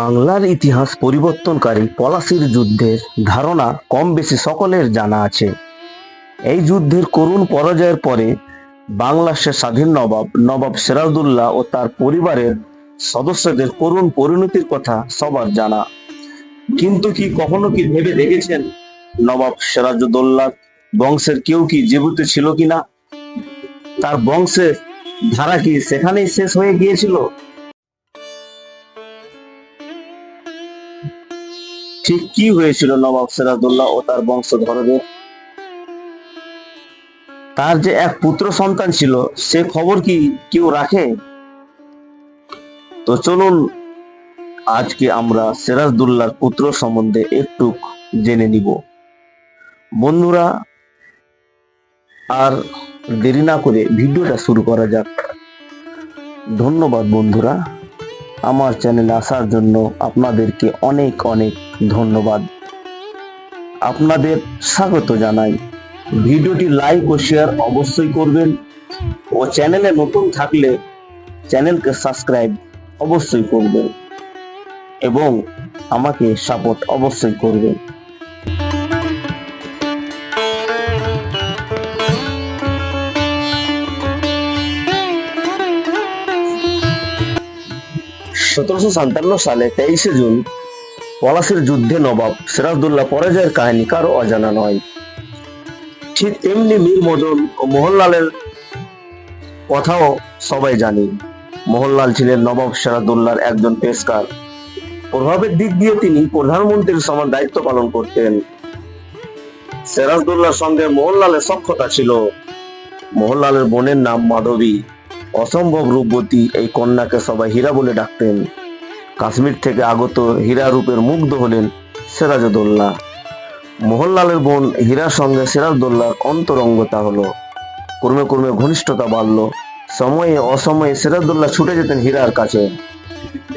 বাংলার ইতিহাস পরিবর্তনকারী পলাশির যুদ্ধের ধারণা কম বেশি সকলের জানা আছে। এই যুদ্ধের করুণ পরাজয়ের পরে সে স্বাধীন নবাব নবাব সিরাজউদ্দৌলা ও তার পরিবারের সদস্যদের করুণ পরিণতির কথা সবার জানা। কিন্তু কি কখনো কি ভেবে দেখেছেন নবাব সিরাজউদ্দৌলা বংশের কেউ কি জীবিত ছিল কিনা? তার বংশের ধারা কি সেখানেই শেষ হয়ে গিয়েছিল? ঠিক কি হয়েছিল নবাব সিরাজউদ্দৌলা ও তার বংশধরদের? তার যে এক পুত্র সন্তান ছিল, সে খবর কি কেউ রাখে? তো চলুন, আজকে আমরা সিরাজদুল্লাহর পুত্র সম্বন্ধে একটু জেনে নিব। বন্ধুরা, আর দেরি না করে ভিডিওটা শুরু করা যাক। ধন্যবাদ বন্ধুরা। আমার চ্যানেলে আসার জন্য আপনাদেরকে অনেক অনেক ধন্যবাদ। আপনাদের স্বাগত জানাই। ভিডিওটি লাইক ও শেয়ার অবশ্যই করবেন ও চ্যানেলে নতুন থাকলে চ্যানেলকে সাবস্ক্রাইব অবশ্যই করবেন এবং আমাকে সাপোর্ট অবশ্যই করবেন। সতেরোশো সাতান্ন সালে তেইশে জুন পলাশির যুদ্ধে নবাব সিরাজদুল্লাহ পরাজয়ের কাহিনী কারও অজানা নয়। ঠিক তেমনি মীর মদন ও মোহনলালের কথাও সবাই জানি। মোহনলাল ছিলেন নবাব সিরাজদুল্লাহর একজন পেশকার। প্রভাবের দিক দিয়ে তিনি প্রধানমন্ত্রীর সমান দায়িত্ব পালন করতেন। সিরাজদুল্লাহর সঙ্গে মোহনলালের সক্ষতা ছিল। মোহনলালের বোনের নাম মাধবী। অসম্ভব রূপবতী এই কন্যাকে সবাই হীরা বলে ডাকতেন। কাশ্মীর থেকে আগত হীরা রূপের মুগ্ধ হলেন সিরাজউদ্দৌলা মোহনলালের বোন হীরার সঙ্গে সিরাজউদ্দৌলার অন্তরঙ্গতা হলো। ক্রমে ক্রমে ঘনিষ্ঠতা বাড়লো। সময়ে অসময়ে সিরাজউদ্দৌলা ছুটে যেতেন হীরার কাছে।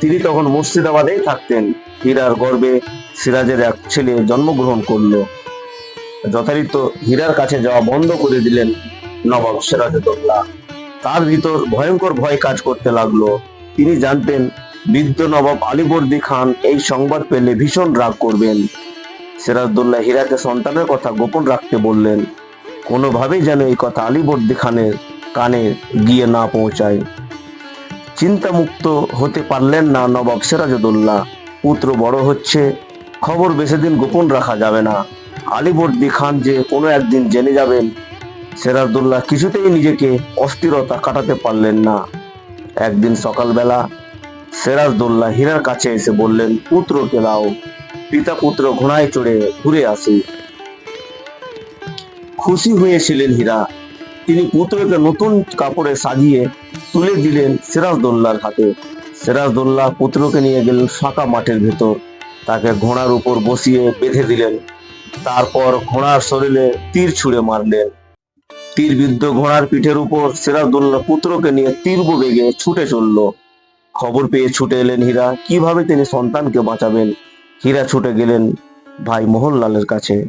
তিনি তখন মুর্শিদাবাদেই থাকতেন। হীরার গর্বে সিরাজের এক ছেলে জন্মগ্রহণ করল। যথারীত হীরার কাছে যাওয়া বন্ধ করে দিলেন নবাব সিরাজউদ্দৌলা তার ভিতর ভয়ঙ্কর ভয় কাজ করতে লাগল। তিনি জানতেন, বৃদ্ধ নবাব আলীবর্দী খান এই সংবাদ পেলে ভীষণ রাগ করবেন। সিরাজদুল্লাহ হীরাকে সন্তানের কথা গোপন রাখতে বললেন, কোনোভাবেই যেন এই কথা আলীবর্দী খানের কানে গিয়ে না পৌঁছায়। চিন্তামুক্ত হতে পারলেন না নবাব সিরাজউদ্দৌলা পুত্র বড় হচ্ছে, খবর বেশি দিন গোপন রাখা যাবে না। আলীবর্দী খান যে কোনো একদিন জেনে যাবেন সিরাজদুল্লাহ কিছুতেই নিজেকে অস্থিরতা কাটাতে পারলেন না। একদিন সকালবেলা সিরাজদুল্লাহ হীরার কাছে এসে বললেন, পুত্রকে দাও পিতা পুত্র ঘোড়ায় চড়ে ঘুরে আসি। খুশি হয়েছিলেন হীরা। তিনি পুত্রকে নতুন কাপড়ে সাজিয়ে তুলে দিলেন সিরাজদৌল্লার হাতে। সিরাজদৌল্লাহ পুত্রকে নিয়ে গেলেন ফাঁকা মাঠের ভেতর। তাকে ঘোড়ার উপর বসিয়ে বেঁধে দিলেন। তারপর ঘোড়ার শরীরে তীর ছুঁড়ে মারলেন। তীরবিদ্ধ ঘোড়ার পিঠের উপর সিরাজদৌল্লাহ পুত্রকে নিয়ে তীর্ব বেগে ছুটে চলল। খবর পেয়ে ছুটে এলেন হীরা। কীভাবে তিনি সন্তানকে বাঁচাবেন? হীরা ছুটে গেলেন ভাই মোহনলালের কাছে।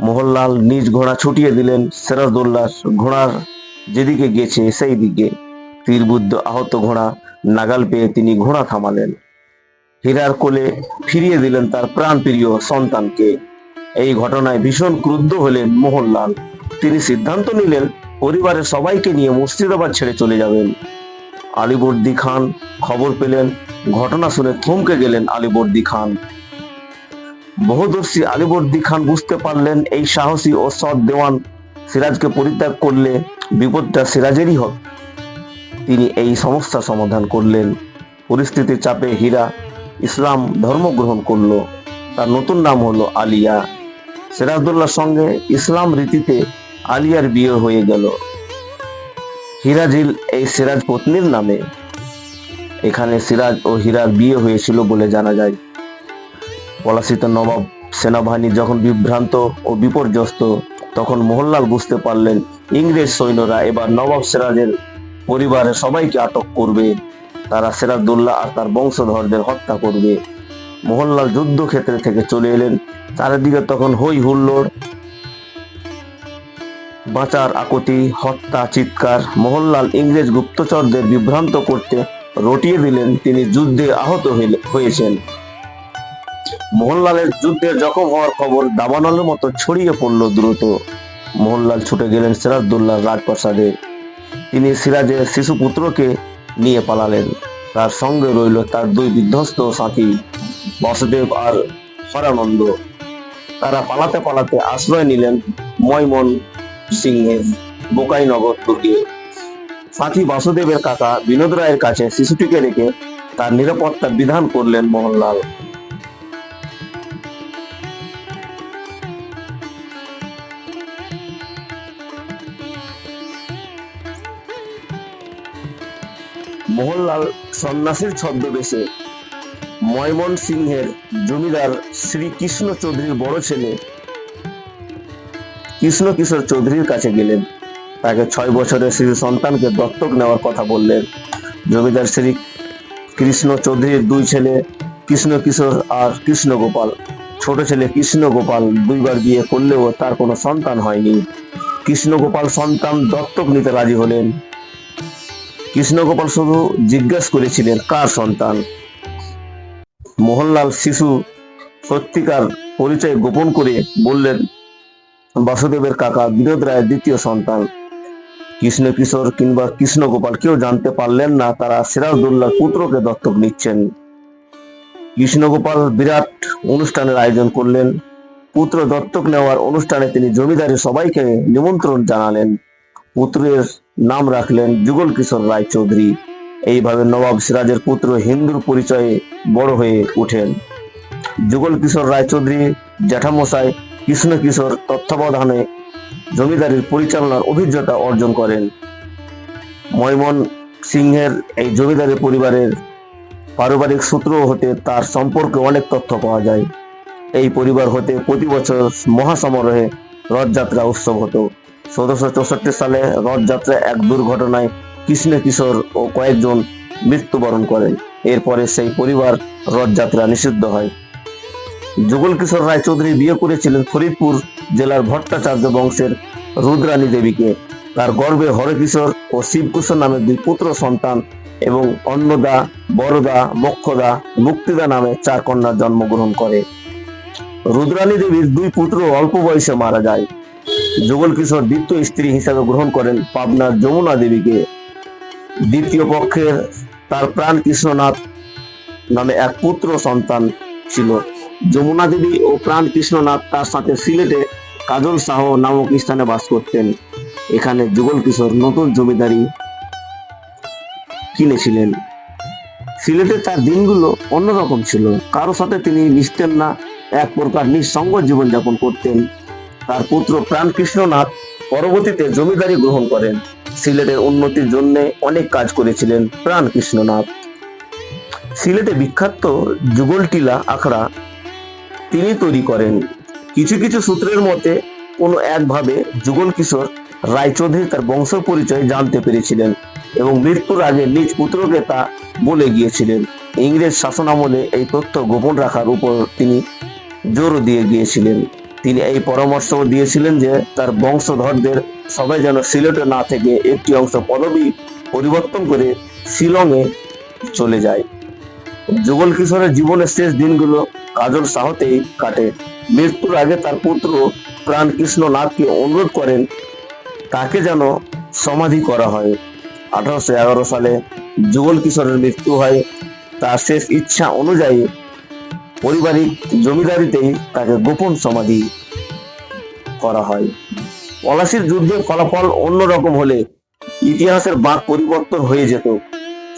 মোহনলাল নিজ ঘোড়া ছুটিয়ে দিলেন সিরাজদৌল্লাহ ঘোড়ার যেদিকে গেছে সেই দিকে। তীরবুদ্ধ আহত ঘোড়া নাগাল পেয়ে তিনি ঘোড়া থামালেন। হীরার কোলে ফিরিয়ে দিলেন তার প্রাণপ্রিয় সন্তানকে। এই ঘটনায় ভীষণ ক্রুদ্ধ হলেন মোহনলাল। তিনি সিদ্ধান্ত নিলেন, পরিবারের সবাইকে নিয়ে মুর্শিদাবাদ ছেড়ে চলে যাবেন। আলিবর্দী খান খবর পেলেন, ঘটনা শুনে থমকে গেলেন আলিবর্দী খান। বহুদর্শী আলিবর্দী খান বুঝতে পারলেন, এই সাহসী ও সৎ দেওয়ান সিরাজকে পরিত্যাগ করলে বিপদটা সিরাজেরই হবে। তিনি এই সমস্যা সমাধান করলেন। পরিস্থিতির চাপে হীরা ইসলাম ধর্ম গ্রহণ করল। তার নতুন নাম হলো আলিয়া। সিরাজদুল্লাহর সঙ্গে ইসলাম রীতিতে আলিয়ার বিয়ে হয়ে গেল। হিরাজিল এই সিরাজ পত্নীর নামে। এখানে সিরাজ ও হীরার বিয়ে হয়েছিল বলে জানা যায়। পলাশিত নবাব সেনাবাহিনী যখন বিভ্রান্ত ও বিপর্যস্ত, তখন মোহনলাল বুঝতে পারলেন, ইংরেজ সৈন্যরা এবার নবাব সিরাজের পরিবারের সবাইকে আটক করবে। তারা সিরাজদুল্লাহ আর তার বংশধরদের হত্যা করবে। মোহনলাল যুদ্ধক্ষেত্রে থেকে চলে এলেন। চারিদিকে তখন হই হুল্লোড় বাঁচার আকুতি, হত্যা, চিৎকার, মোহনলাল ইংরেজ গুপ্তচরদের বিভ্রান্ত করতে রটিয়ে দিলেন তিনি যুদ্ধে আহত হয়েছেন। মোহনলালের যুদ্ধে জখম হওয়ার খবর দাবানলের মতো ছড়িয়ে পড়ল দ্রুত। মোহনলাল ছুটে গেলেন সিরাজদুল্লাহ রাজপ্রাসাদে। তিনি সিরাজের শিশু পুত্রকে নিয়ে পালালেন। তার সঙ্গে রইল তার দুই বিধ্বস্ত সাথী, বাসুদেব আর হরানন্দ। তারা পালাতে পালাতে আশ্রয় নিলেন ময়মন সিংহের বোকাইনগর দুর্গে সাথী বাসুদেবের কাকা বিনোদ রায়ের কাছে শিশুটিকে রেখে তার নিরাপত্তা বিধান করলেন মোহনলাল। মোহনলাল সন্ন্যাসীর ছদ্মবেশে ময়মন সিংহের জমিদার শ্রী কৃষ্ণ চৌধুরীর বড় ছেলে কৃষ্ণ কিশোর চৌধুরীর কাছে গেলেন। তাকে ছয় বছরের শিশু সন্তানকে দত্তক নেওয়ার কথা বললেন। জমিদার শ্রী কৃষ্ণ চৌধুরীর দুই ছেলে, কৃষ্ণ কিশোর আর কৃষ্ণ গোপাল। ছোট ছেলে কৃষ্ণ গোপাল দুইবার বিয়ে করলেও তার কোনো সন্তান হয়নি। কৃষ্ণ গোপাল সন্তান দত্তক নিতে রাজি হলেন। কৃষ্ণগোপাল শুধু জিজ্ঞেস করেছিলেন, কার সন্তান? মোহনলাল শিশু সত্যিকার পরিচয় গোপন করে বললেন বাসুদেবের কাকা বিনোদ রায়ের দ্বিতীয় সন্তান। কৃষ্ণ কিশোর কিংবা কৃষ্ণগোপাল কেউ জানতে পারলেন না, তারা সিরাজদুল্লাহর পুত্রকে দত্তক নিচ্ছেন। কৃষ্ণগোপাল বিরাট অনুষ্ঠানের আয়োজন করলেন। পুত্র দত্তক নেওয়ার অনুষ্ঠানে তিনি জমিদারি সবাইকে নিমন্ত্রণ জানালেন। পুত্রের নাম রাখলেন যুগল কিশোর রায় চৌধুরী। এইভাবে নবাব সিরাজের পুত্র হিন্দুর পরিচয়ে বড় হয়ে ওঠেন। যুগল কিশোর রায় চৌধুরী, জ্যাঠামশাই কৃষ্ণ কিশোর তত্ত্বাবধানে জমিদারির পরিচালনার অভিজ্ঞতা অর্জন করেন। ময়মন সিংহের এই জমিদারি পরিবারের পারিবারিক সূত্র হতে তার সম্পর্কে অনেক তথ্য পাওয়া যায়। এই পরিবার হতে প্রতি বছর মহাসমারোহে রথযাত্রা উৎসব হতো। চোদ্দশো চৌষট্টি সালে রথযাত্রা এক দুর্ঘটনায় কৃষ্ণ কিশোর ও কয়েকজন মৃত্যুবরণ করেন। এরপরে সেই পরিবার রথযাত্রা নিষিদ্ধ হয়। যুগল কিশোর রায়চৌধুরী বিয়ে করেছিলেন ফরিদপুর জেলার ভট্টাচার্য বংশের রুদ্রানী দেবীকে। তার গর্ভে হরকিশোর ও শিবকিশোর নামে দুই পুত্র সন্তান এবং অন্নদা বড়দা মক্ষদা, মুক্তিদা নামে চার কন্যা জন্মগ্রহণ করে। রুদ্রানী দেবীর দুই পুত্র অল্প বয়সে মারা যায়। যুগল কিশোর দ্বিতীয় স্ত্রী হিসাবে গ্রহণ করেন পাবনার যমুনা দেবীকে। দ্বিতীয় পক্ষের তার প্রাণ কৃষ্ণনাথ নামে এক পুত্র সন্তান ছিল। যমুনা দেবী ও প্রাণ কৃষ্ণনাথ তার সাথে সিলেটে কাজল শাহ নামক স্থানে বাস করতেন। এখানে যুগল কিশোর নতুন জমিদারি কিনেছিলেন। সিলেটে তার দিনগুলো অন্যরকম ছিল। কারও সাথে তিনি মিশতেন না। এক প্রকার নিঃসঙ্গ জীবনযাপন করতেন। তার পুত্র প্রাণকৃষ্ণনাথ পরবর্তীতে জমিদারি গ্রহণ করেন। সিলেটের উন্নতির জন্য অনেক কাজ করেছিলেন প্রাণকৃষ্ণনাথ সিলেটে বিখ্যাত যুগল টিলা আখড়া তিনি তৈরি করেন। কিছু কিছু সূত্রের মতে, কোনো একভাবে যুগল কিশোর রায়চৌধুরী তার বংশ পরিচয় জানতে পেরেছিলেন এবং মৃত্যুর আগে নিজ পুত্রকে তা বলে গিয়েছিলেন। ইংরেজ শাসন আমলে এই তথ্য গোপন রাখার উপর তিনি জোর দিয়ে গিয়েছিলেন। তিনি এই পরামর্শ দিয়েছিলেন যে, তার বংশধরদের সবাই যেন সিলেটে না থেকে একটি অংশ পদবি পরিবর্তন করে শিলংয়ে চলে যায়। যুগল কিশোরের জীবনের শেষ দিনগুলো কাজল সাহতেই কাটে। মৃত্যুর আগে তার পুত্র প্রাণ কৃষ্ণ নাথকে অনুরোধ করেন, তাকে যেন সমাধি করা হয়। আঠারোশো এগারো সালে যুগল কিশোরের মৃত্যু হয়। তার শেষ ইচ্ছা অনুযায়ী পারিবারিক জমিদারিতেই তাকে গোপন সমাধি করা হয়। পলাশির যুদ্ধের ফলাফল অন্যরকম হলে ইতিহাসের বাঁক পরিবর্তন হয়ে যেত।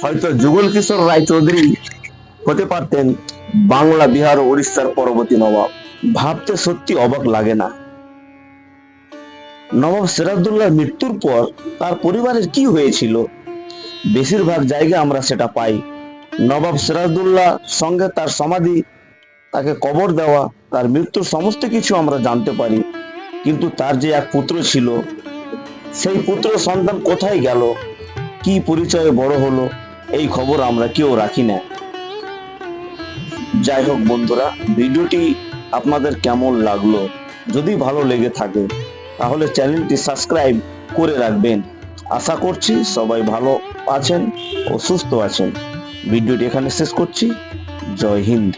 হয়তো যুগল কিশোর রায় চৌধুরী হতে পারতেন বাংলা, বিহার উড়িষ্যার পরবর্তী নবাব। ভাবতে সত্যি অবাক লাগে না। নবাব সিরাজদুল্লাহর মৃত্যুর পর তার পরিবারের কি হয়েছিল? বেশিরভাগ জায়গায় আমরা সেটা পাই। নবাব সিরাজদুল্লাহ সঙ্গে তার সমাধি, তাকে কবর দেওয়া, তার মৃত্যুর সমস্ত কিছু আমরা জানতে পারি। কিন্তু তার যে এক পুত্র ছিল, সেই পুত্র সন্তান কোথায় গেল? কি পরিচয়ে বড় হলো? এই খবর আমরা কেউ রাখি না। যাই হোক বন্ধুরা, ভিডিওটি আপনাদের কেমন লাগল? যদি ভালো লেগে থাকে, তাহলে চ্যানেলটি সাবস্ক্রাইব করে রাখবেন। আশা করছি সবাই ভালো আছেন ও সুস্থ আছেন। ভিডিওটি এখানে শেষ করছি। জয় হিন্দ।